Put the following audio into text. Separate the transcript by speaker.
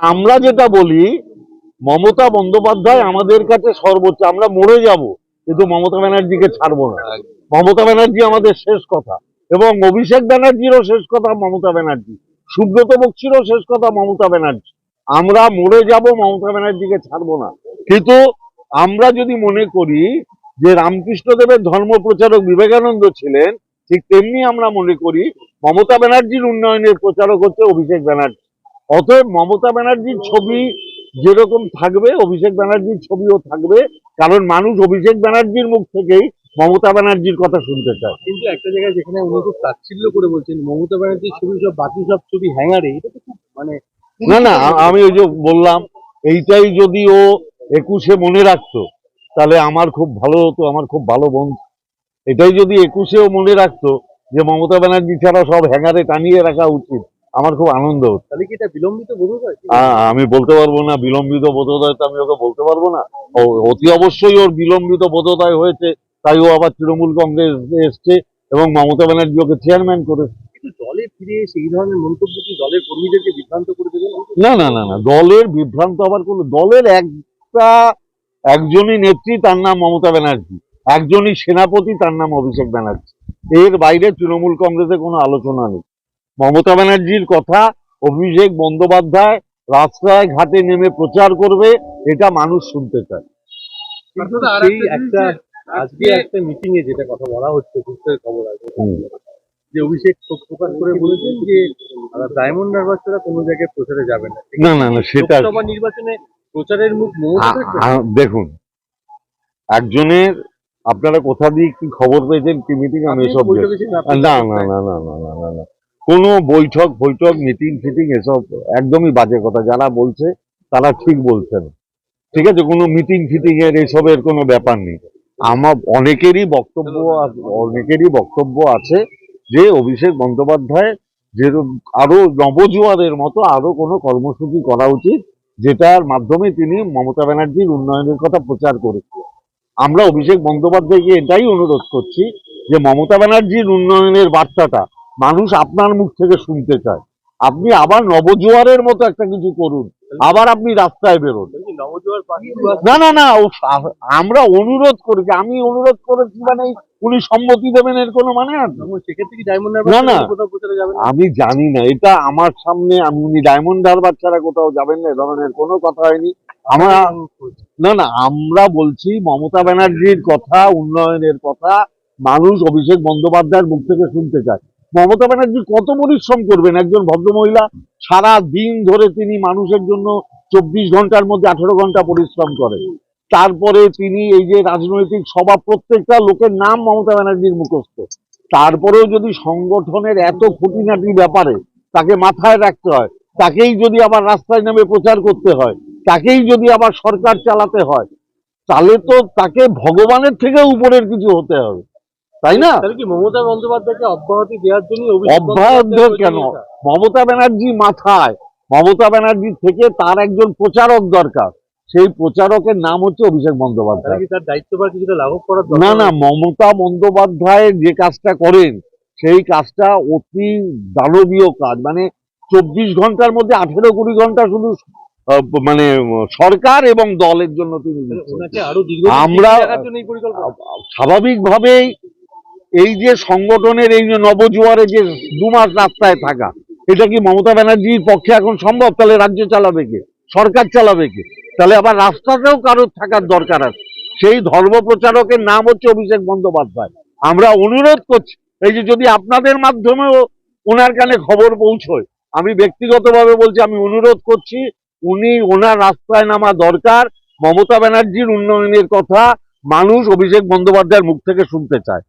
Speaker 1: আমরা যেটা বলি মমতা বন্দ্যোপাধ্যায় আমাদের কাছে সর্বোচ্চ আমরা মরে যাব কিন্তু মমতা ব্যানার্জিকে ছাড়বো না। মমতা ব্যানার্জি আমাদের শেষ কথা এবং অভিষেক ব্যানার্জিরও শেষ কথা মমতা ব্যানার্জি সুব্রত বক্সিরও শেষ কথা মমতা ব্যানার্জি। আমরা মরে যাব মমতা ব্যানার্জিকে ছাড়বো না। কিন্তু আমরা যদি মনে করি যে রামকৃষ্ণদেবের ধর্ম প্রচারক বিবেকানন্দ ছিলেন ঠিক তেমনি আমরা মনে করি মমতা ব্যানার্জির উন্নয়নের প্রচারক হচ্ছে অভিষেক ব্যানার্জি। অতএব মমতা ব্যানার্জির ছবি যেরকম থাকবে অভিষেক ব্যানার্জির ছবিও থাকবে কারণ মানুষ অভিষেক ব্যানার্জির মুখ থেকেই মমতা ব্যানার্জির কথা শুনতে চায়।
Speaker 2: কিন্তু একটা জায়গায় যেখানে উনি খুব তাচ্ছিল্য করে বলছেন মমতা ব্যানার্জির ছবি সব বাকি সব ছবি হ্যাঙ্গারে এটা তো খুব মানে
Speaker 1: না না আমি ওই যে বললাম এইটাই যদি ও একুশে মনে রাখতো তাহলে আমার খুব ভালো হতো আমার খুব ভালো বন্ধু। এটাই যদি একুশেও মনে রাখতো যে মমতা ব্যানার্জি ছাড়া সব হ্যাঙ্গারে টানিয়ে রাখা উচিত। আমার খুব আনন্দ হতো
Speaker 2: তাহলে কি এটা বিলম্বিত বোধ হয়?
Speaker 1: আমি বলতে পারব না বিলম্বিত বোধোদয় তো আমি ওকে বলতে পারব না। ও অতি অবশ্যই ওর বিলম্বিত বোধোদয় হয়েছে তাই ও আবার তৃণমূল কংগ্রেস এসছে এবং মমতা ব্যানার্জি ওকে চেয়ারম্যান করেছে।
Speaker 2: কিন্তু দলে ফিরে এসে এই ধরনের মন্তব্য কি দলের কর্মীদেরকে বিভ্রান্ত করে দেবেন
Speaker 1: না না না না দলের বিভ্রান্ত আবার কোনো দলের একটা একজনই নেত্রী তার নাম মমতা ব্যানার্জি একজনই সেনাপতি তার নাম অভিষেক ব্যানার্জি। এর বাইরে তৃণমূল কংগ্রেসে কোনো আলোচনা নেই। মমতা ব্যানার্জির কথা অভিষেক বন্দ্যোপাধ্যায় রাস্তায় ঘাটে নেমে প্রচার করবে এটা মানুষ শুনতে চায়।
Speaker 2: একটা আজকে মিটিং যেটা কথা বলা হচ্ছে খবর আছে কোনো জায়গায় প্রচারে যাবে না।
Speaker 1: না না না সেটা
Speaker 2: প্রচারের মুখ
Speaker 1: দেখুন একজনের আপনারা কোথা দিয়ে কি খবর পেয়েছেন কি মিটিং আমি এসব না না। না না না না না। কোনো বৈঠক বৈঠক মিটিং ফিটিং এসব একদমই বাজে কথা। যারা বলছে, তারা ঠিক বলছে না ঠিক আছে? কোনো মিটিং ফিটিং এর এসবের কোনো ব্যাপার নেই। আমার অনেকেরই বক্তব্য অনেকেরই বক্তব্য আছে যে অভিষেক বন্দ্যোপাধ্যায় যে আরও নবজোয়ারের মতো আরও কোনো কর্মসূচি করা উচিত, যেটার মাধ্যমে তিনি মমতা ব্যানার্জির উন্নয়নের কথা প্রচার করেছেন। আমরা অভিষেক বন্দ্যোপাধ্যায়কে এটাই অনুরোধ করছি যে মমতা ব্যানার্জির উন্নয়নের বার্তাটা মানুষ আপনার মুখ থেকে শুনতে চায়। আপনি আবার নবজোয়ারের মতো একটা কিছু করুন। আবার আপনি রাস্তায় বেরোন। না না না আমরা অনুরোধ করেছি আমি অনুরোধ করেছি মানে উনি সম্মতি দেবেন এর কোনো মানে না, না। আমি জানি না এটা আমার সামনে আমি উনি ডায়মন্ড হারবার ছাড়া কোথাও যাবেন না এ ধরনের কোনো কথা হয়নি। আমরা না না আমরা বলছি মমতা ব্যানার্জির কথা উন্নয়নের কথা মানুষ অভিষেক বন্দ্যোপাধ্যায়ের মুখ থেকে শুনতে চায়। মমতা ব্যানার্জি কত পরিশ্রম করবেন? একজন ভদ্রমহিলা সারা দিন ধরে তিনি মানুষের জন্য চব্বিশ ঘণ্টার মধ্যে আঠেরো ঘণ্টা পরিশ্রম করেন। তারপরে তিনি এই যে রাজনৈতিক সভা, প্রত্যেকটা লোকের নাম মমতা ব্যানার্জির মুখস্থ। তারপরেও যদি সংগঠনের এত খুঁটিনাটি ব্যাপারে তাকে মাথায় রাখতে হয়, তাকেই যদি আবার রাস্তায় নেমে প্রচার করতে হয়, তাকেই যদি আবার সরকার চালাতে হয়, তাহলে তো তাকে ভগবানের থেকে উপরের কিছু হতে হবে। তাই না?
Speaker 2: মমতা বন্দ্যোপাধ্যায়কে অব্যাহতি দেওয়ার জন্য
Speaker 1: অব্যাহত কেন? মমতা ব্যানার্জি মাথায় মমতা ব্যানার্জি থেকে তার একজন প্রচারক দরকার। সেই প্রচারকের নাম হচ্ছে অভিষেক বন্দ্যোপাধ্যায়। না না মমতা বন্দ্যোপাধ্যায় যে কাজটা করেন সেই কাজটা অতি দানবীয় কাজ। মানে চব্বিশ ঘণ্টার মধ্যে আঠেরো কুড়ি ঘণ্টা শুধু মানে সরকার এবং দলের জন্য তিনি আমরা- স্বাভাবিকভাবেই এই যে সংগঠনের এই যে নবজোয়ারে যে দু মাস রাস্তায় থাকা, এটা কি মমতা ব্যানার্জির পক্ষে এখন সম্ভব? তাহলে রাজ্য চালাবে কে? সরকার চালাবে কে? তাহলে আবার রাস্তাতেও কারোর থাকার দরকার আছে। সেই ধর্ম প্রচারকের নাম হচ্ছে অভিষেক বন্দ্যোপাধ্যায়। আমরা অনুরোধ করছি, এই যে যদি আপনাদের মাধ্যমেও ওনার কানে খবর পৌঁছয়, আমি ব্যক্তিগতভাবে বলছি, আমি অনুরোধ করছি, উনি ওনার রাস্তায় নামা দরকার। মমতা ব্যানার্জির উন্নয়নের কথা মানুষ অভিষেক বন্দ্যোপাধ্যায়ের মুখ থেকে শুনতে চায়।